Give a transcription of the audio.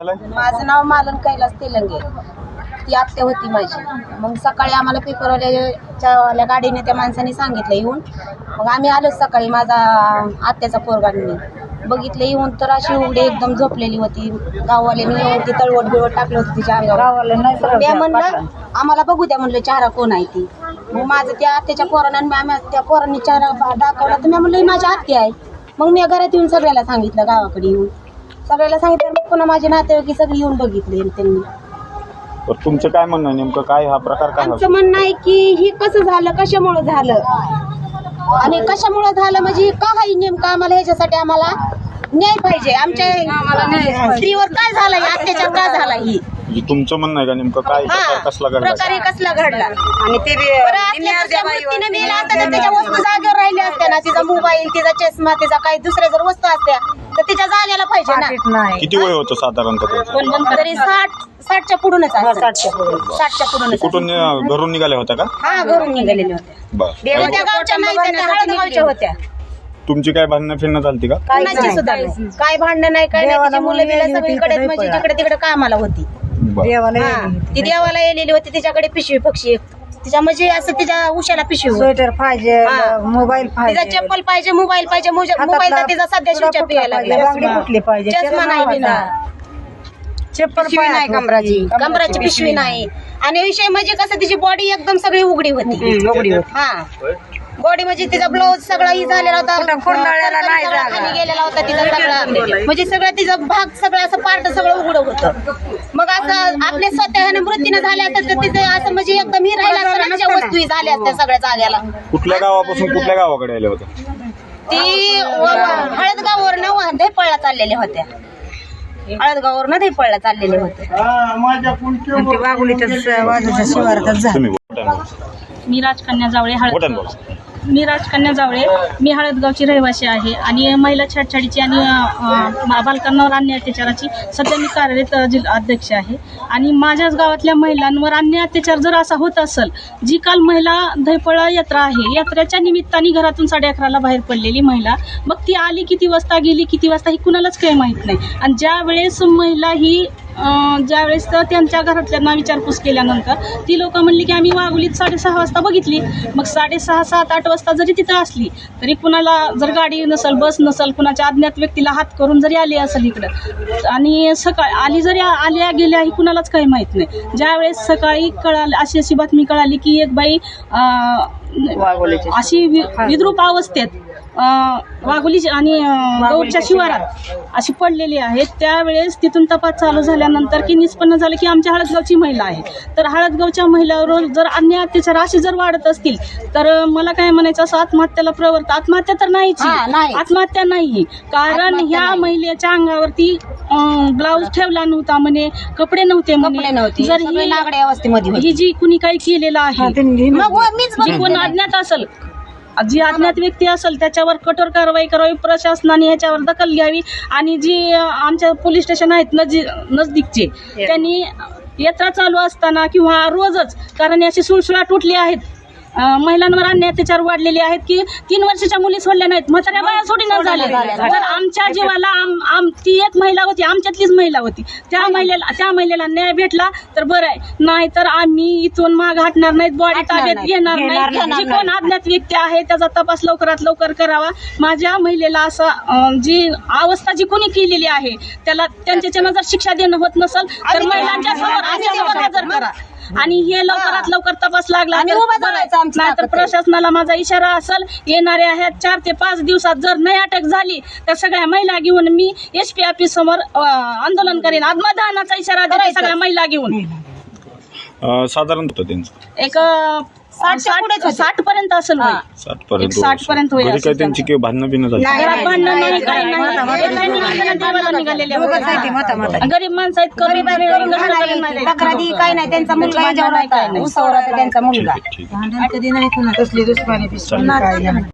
माझं नाव मालन कैलास तेलंगे. ती आत्या होती माझी. मग सकाळी आम्हाला पेपरवाल्याच्या वाल्या गाडीने त्या माणसाने सांगितलं येऊन. मग आम्ही आलो सकाळी माझा आत्याचा पोरगांनी बघितलं येऊन तर अशी उघडी एकदम झोपलेली होती. गाववाल्याने येऊन ती तळवट बिळवट टाकलं होतं तिच्या अंगावर. मी म्हणलं आम्हाला बघू द्या म्हणलं चेहरा कोण आहे ती. मग माझं त्या आत्याच्या पोरानं आम्ही त्या पोरांनी चेहरा दाखवला. तर मी म्हणलं माझी आत्या आहे. मग मी घरात येऊन सगळ्याला सांगितलं गावाकडे येऊन. सगळ्याला सांगितलं मग पुन्हा माझे नातेवाईक सगळे येऊन बघितले त्यांनी. तर तुमचं काय म्हणणं आहे नेमकं? काय हा प्रकार काय आमचं म्हणणं आहे की हे कसं झालं कशामुळं झालं? आणि कशामुळं झालं म्हणजे का हाही नेमकं आम्हाला ह्याच्यासाठी आम्हाला न्याय पाहिजे. आमच्या स्त्रीवर काय झालं हे अत्याचार का झाला ही? म्हणजे तुमचं म्हणणं आहे का नेमकं? काय प्रकार हा कसला घडला? प्रकारे कसला घडला? आणि ते बी बरं असल्या दुसऱ्या वृत्तीने मेला असता तर त्याच्या वस्तू राहिल्या असत्या ना तिचा मोबाईल तिचा चष्मा तिचा काही दुसऱ्या जर वस्तू असत्या तर तिच्या जागेला पाहिजे ना. किती वय होतं साधारणतः त्याचं? तरी साठ साठच्या पुढूनच असेल. साठच्या पुढून. कुठून अं, घरून निघाल्या होत्या का? हा घरून निघालेले होते बर. त्या गावच्या नाही त्या हळदगावच्या होत्या. तुमची काय भांडणं फिरणं झालती का? कुणाची सुद्धा नाही. काय भांडण नाही काय नाही. तिची मुलं बिलं होती, सगळीकडे म्हणजे. जिकडे तिकडे कामाला होती. बर. देवाला हा. ती देवाला येलेली होती तिच्याकडे पिशवी पक्षी एक. तिच्या म्हणजे असं तिच्या उशाला पिशवी होती. स्वेटर पाहिजे हा. मोबाईल तिचा पाहिजे. चप्पल पाहिजे मोबाईल पाहिजे मोबाईल तिचा सध्या शिवच्या पियाला बांगडी लागला. कुठली पाहिजे? चष्मा नाही तिचा चप्पल पिशवी नाही कमराची. कमराची पिशवी नाही. आणि विषय म्हणजे कसं तिची बॉडी एकदम सगळी उघडी होती. उघडी होती. हा. बॉडी म्हणजे तिचा ब्लाऊज सगळा ही झालेला होता. कुठं खोंडाळ्याला नाही सगळा जागा. खाली गेलेला होता तिचा सगळा. म्हणजे सगळं तिचा भाग सगळं असं पार्ट सगळं उघडं होतं. मग असं आपल्या स्वतःने मृत्यूने झाल्या तर तिथे असं म्हणजे एकदम ही राहिला असतं ना, तिच्या वस्तू झाल्या असत्या सगळ्या जाग्याला. कुठल्या गावापासून कुठल्या गावाकडे आल्या होत्या? ती हळदगाववर न धैपळला चाललेल्या होत्या. हळदगाववर न धैपळला चाललेल्या होत्या. ते वाघुलीच्याच बाजूच्या शिवारातच झालं. मी राजकन्या जावळे हळद मी राजकन्या जावळे. मी हळदगावची रहिवासी आहे. आणि महिला छाडछाडीची आणि बालकांवर अन्याय अत्याचाराची सध्या मी कार्यरत जिल्हा अध्यक्ष आहे. आणि माझ्याच गावातल्या महिलांवर अन्याय अत्याचार जर असा होत असेल जी काल महिला धैपळा यात्रा आहे यात्रेच्या निमित्ताने घरातून साडे अकराला बाहेर पडलेली महिला मग ती आली किती वाजता गेली किती वाजता ही कुणालाच काही माहीत नाही. आणि ज्या वेळेस महिला ही ज्यावेळेस तर त्यांच्या घरातल्यांना विचारपूस केल्यानंतर ती लोक म्हणली की आम्ही वाघुलीत साडेसहा वाजता बघितली. मग साडेसहा सात आठ वाजता जरी तिथं असली तरी कुणाला जर गाडी नसल बस नसल कुणाच्या अज्ञात व्यक्तीला हात करून जरी आली असेल इकडं आणि सकाळी आली जरी आल्या गेल्या ही कुणालाच काही माहीत नाही. ज्यावेळेस सकाळी कळाली अशी अशी बातमी कळाली की एक बाई. अशी विद्रूप अवस्थेत वाघोली आणि अं, गौरच्या शिवारात. अशी पडलेली आहे त्यावेळेस तिथून तपास चालू झाल्यानंतर की निष्पन्न झालं की आमच्या हळदगावची महिला आहे. तर हळदगावच्या महिलावर जर अन्य अत्याचार असे जर वाढत असतील तर मला काय म्हणायचं असं आत्महत्येला प्रवर्त आत्महत्या तर नाहीच हा, नाही. आत्महत्या नाही कारण ह्या. महिलेच्या अंगावरती ब्लाऊज ठेवला नव्हता म्हणे कपडे नव्हते म्हणे. जर ही जी कुणी काही केलेलं आहे जी कोण. अज्ञात असेल. जी अज्ञात व्यक्ती असेल त्याच्यावर कठोर कारवाई करावी. प्रशासनाने ह्याच्यावर दखल घ्यावी. आणि जी आमच्या पोलीस स्टेशन आहेत नजी नजदीकचे त्यांनी यात्रा चालू असताना किंवा रोजच कारण अशी सुळसुळाट उठली आहेत. महिलांवर अन्याय अत्याचार वाढलेले आहेत की तीन वर्षाच्या मुली सोडल्या नाहीत. म्हाताऱ्या बाया सोडी न झाल्या. तर आमच्या जीवाला आम आम ती एक महिला होती आमच्यातलीच महिला होती. त्या महिलेला त्या महिलेला न्याय भेटला तर बरं आहे. नाही तर आम्ही इथून माग हटणार नाहीत बॉडी ताब्यात. घेणार नाही. जी कोण अज्ञात व्यक्ती आहे त्याचा तपास लवकरात लवकर करावा. माझ्या महिलेला असं जी अवस्था जी कोणी केलेली आहे त्याला त्यांच्याच्यानं जर शिक्षा देणं होत नसेल तर महिलांच्या समोर हजर करा. आणि हे लवकरात लवकर तपास लागला उभं आमची नाहीतर ताकद आहे. प्रशासनाला माझा इशारा असेल येणाऱ्या ह्या चार ते पाच दिवसात जर नाही अटक झाली तर सगळ्या महिला घेऊन मी एस पी ऑफिस समोर अं, आंदोलन करेन आत्मदहनाचा इशारा देते करायचं. सगळ्या महिला घेऊन अं, साधारण होतं त्यांचं एक अं, साठ पर्यंत असेल. वय. साठ पर्यंत एक साठ पर्यंत होईल घरी काय असं त्यांची किंवा भांडणं बिणं झाली? नाही. घरात भांडणं नाही काही नाही. देवाला. गरीब माणसं आहेत कमी गरीब आहे, करून तक्रारी काय नाही त्यांचा मुलगा याच्यावर काय होता नाही. उसावर होता त्यांचा ठीक मुलगा आहे ठीक आहे. भांडण कधी नाही कुणा कसली दुश्मनी बिस्मनी काय नाही